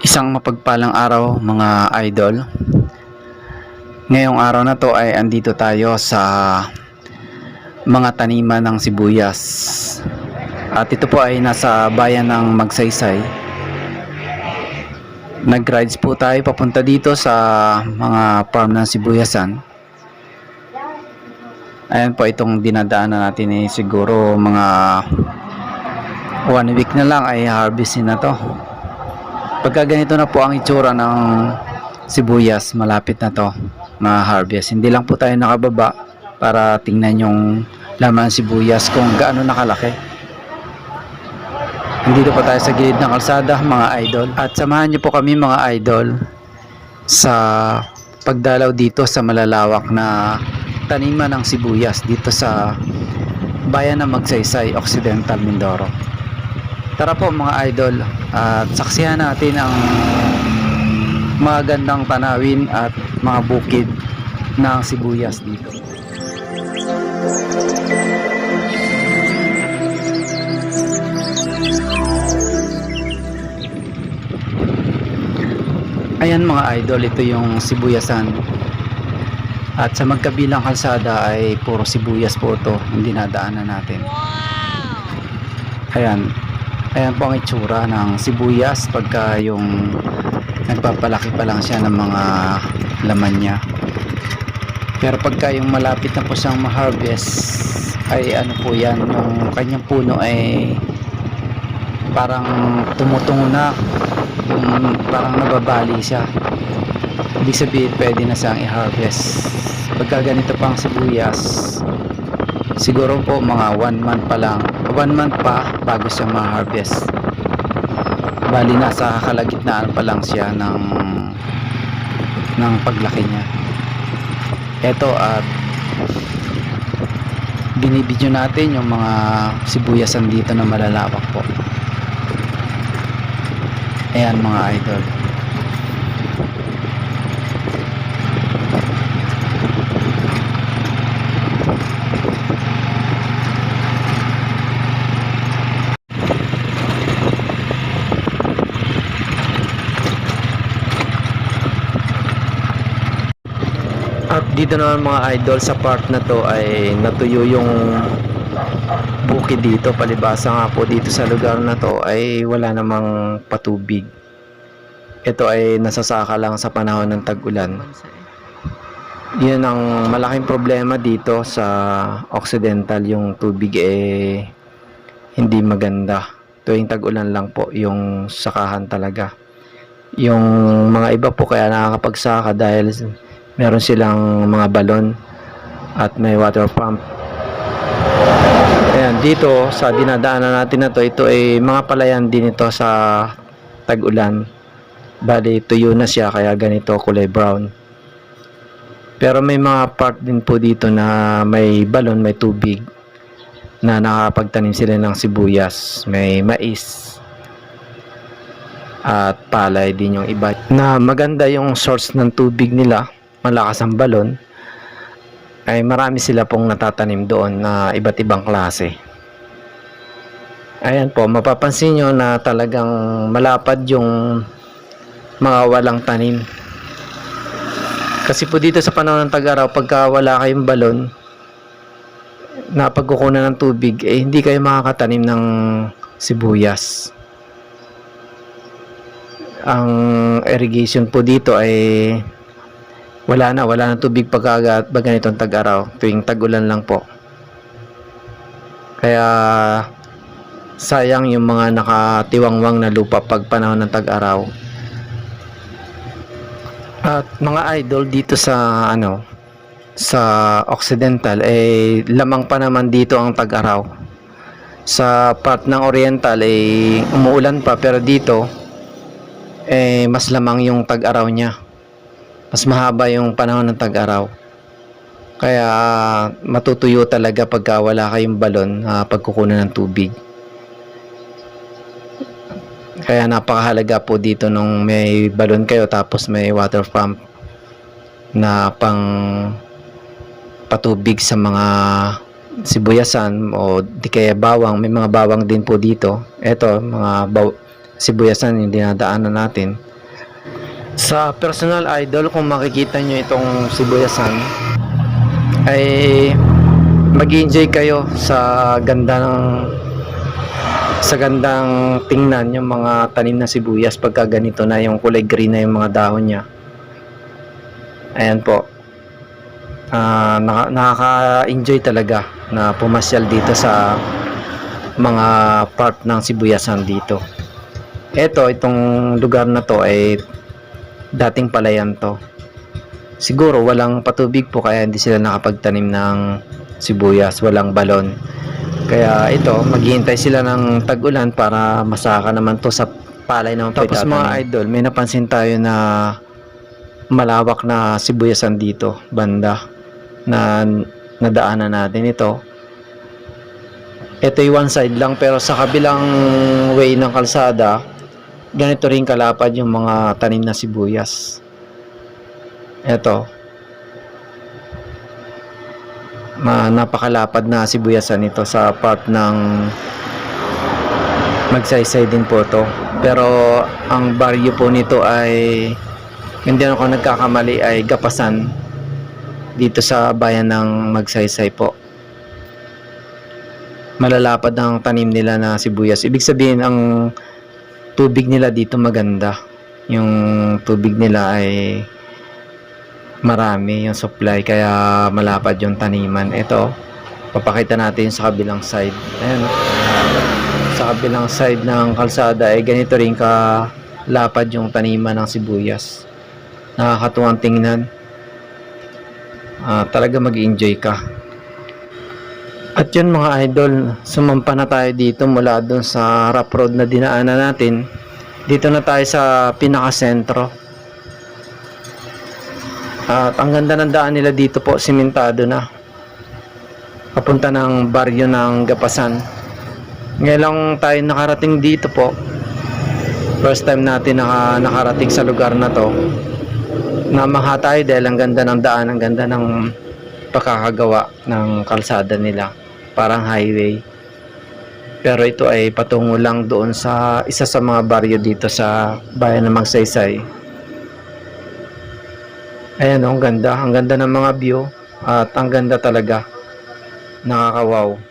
Isang mapagpalang araw mga idol. Ngayong araw na to ay andito tayo sa mga taniman ng sibuyas. At ito po ay nasa bayan ng Magsaysay. Nag-rides po tayo papunta dito sa mga farm ng sibuyasan. Ayan po itong dinadaanan natin eh siguro mga one week na lang ay harvestin na to. Pagka ganito na po ang itsura ng sibuyas, malapit na to ma-harvest. Hindi lang po tayo nakababa para tingnan yung laman ng sibuyas kung gaano nakalaki. Nandito po tayo sa gilid ng kalsada mga idol. At samahan niyo po kami mga idol sa pagdalaw dito sa malalawak na taniman ng sibuyas dito sa bayan ng Magsaysay, Occidental Mindoro. Tara po mga idol at saksihan natin ang mga gandang tanawin at mga bukid ng sibuyas dito. Ayan mga idol, ito yung sibuyasan. At sa magkabilang kalsada ay puro sibuyas po ito ang dinadaanan natin. Ayan. Ayan po ang itsura ng sibuyas pagka yung nagpapalaki pa lang siya ng mga laman niya. Pero pagka yung malapit na po siyang ma-harvest ay ano po yan, yung kanyang puno ay parang tumutungo na yung parang nababali siya. Ibig sabihin pwede na siyang i-harvest. Pagka ganito pang sibuyas, siguro po mga one month pa lang. One month pa bago siya ma-harvest. Bali nasa kalagitnaan pa lang siya ng ng paglaki niya. Eto at binibidyo natin yung mga sibuyasan dito na malalawak po. Ayan mga idol At dito naman mga idol sa part na to ay natuyo yung bukid dito. Palibasa nga po dito sa lugar na to ay wala namang patubig. Ito ay nasasaka lang sa panahon ng tag-ulan. Yun ang malaking problema dito sa Occidental. Yung tubig eh hindi maganda. Tuwing tag-ulan lang po yung sakahan talaga. Yung mga iba po kaya nakakapagsaka dahil meron silang mga balon at may water pump. Ayan dito sa dinadaanan natin na to ito ay mga palayan din ito sa tag-ulan. Bali tuyo na siya kaya ganito kulay brown. Pero may mga part din po dito na may balon may tubig na nakapagtanim sila ng sibuyas may mais at palay din yung iba. Na maganda yung source ng tubig nila malakas ang balon ay marami sila pong natatanim doon na iba't ibang klase. Ayan po mapapansin nyo na talagang malapad yung mga walang tanim. Kasi po dito sa panahon ng tag-araw pagka wala kayong balon na pagkukunan ng tubig eh hindi kayo makakatanim ng sibuyas. Ang irrigation po dito ay wala na, wala na tubig pagka pag ganitong tag-araw. Tuwing tag-ulan lang po. Kaya sayang yung mga nakatiwangwang na lupa pag panahon ng tag-araw. At mga idol dito sa ano sa Occidental eh lamang pa naman dito ang tag-araw. Sa part ng Oriental eh umuulan pa pero dito eh mas lamang yung tag-araw niya mas mahaba yung panahon ng tag-araw. Kaya matutuyo talaga pagka wala kayong balon uh, pagkukunan ng tubig. Kaya napakahalaga po dito nung may balon kayo tapos may water pump na pang patubig sa mga sibuyasan o di kaya bawang. May mga bawang din po dito. Ito, mga baw- sibuyasan yung dinadaanan natin Sa personal idol, kung makikita nyo itong sibuyasan, ay mag enjoy kayo sa ganda ng sa gandang tingnan yung mga tanim na sibuyas pagka ganito na yung kulay green na yung mga dahon niya. Ayan po. Naka- nakaka-enjoy talaga na pumasyal dito sa mga part ng sibuyasan dito. Ito, itong lugar na to ay dating palayan to. Siguro walang patubig po kaya hindi sila nakapagtanim ng sibuyas, walang balon. Kaya ito, maghihintay sila ng tag-ulan para masaka naman to sa palay po Tapos mga idol, may napansin tayo na malawak na sibuyasan dito, banda na nadaanan natin ito. Ito yung one side lang pero sa kabilang way ng kalsada, ganito rin kalapad yung mga tanim na sibuyas. Ito. Ma napakalapad na sibuyasan ito sa part ng magsaysay din po to. Pero ang baryo po nito ay hindi ako nagkakamali ay gapasan dito sa bayan ng magsaysay po. Malalapad ang tanim nila na sibuyas. Ibig sabihin ang tubig nila dito maganda. Yung tubig nila ay marami yung supply kaya malapad yung taniman. Ito, papakita natin sa kabilang side. Ayan. Sa kabilang side ng kalsada ay ganito rin ka lapad yung taniman ng sibuyas. Nakakatuwang tingnan. Ah, talaga mag-enjoy ka. At yun mga idol, sumampa na tayo dito mula doon sa rough road na dinaanan natin. Dito na tayo sa pinaka-sentro. At ang ganda ng daan nila dito po, simentado na. Papunta ng baryo ng Gapasan. Ngayon lang tayo nakarating dito po. First time natin naka, nakarating sa lugar na to. Namaha tayo dahil ang ganda ng daan, ang ganda ng pakakagawa ng kalsada nila. Parang highway. Pero ito ay patungo lang doon sa isa sa mga baryo dito sa bayan ng Magsaysay. Ayan, oh, ang ganda. Ang ganda ng mga view. At ang ganda talaga. Nakakawaw.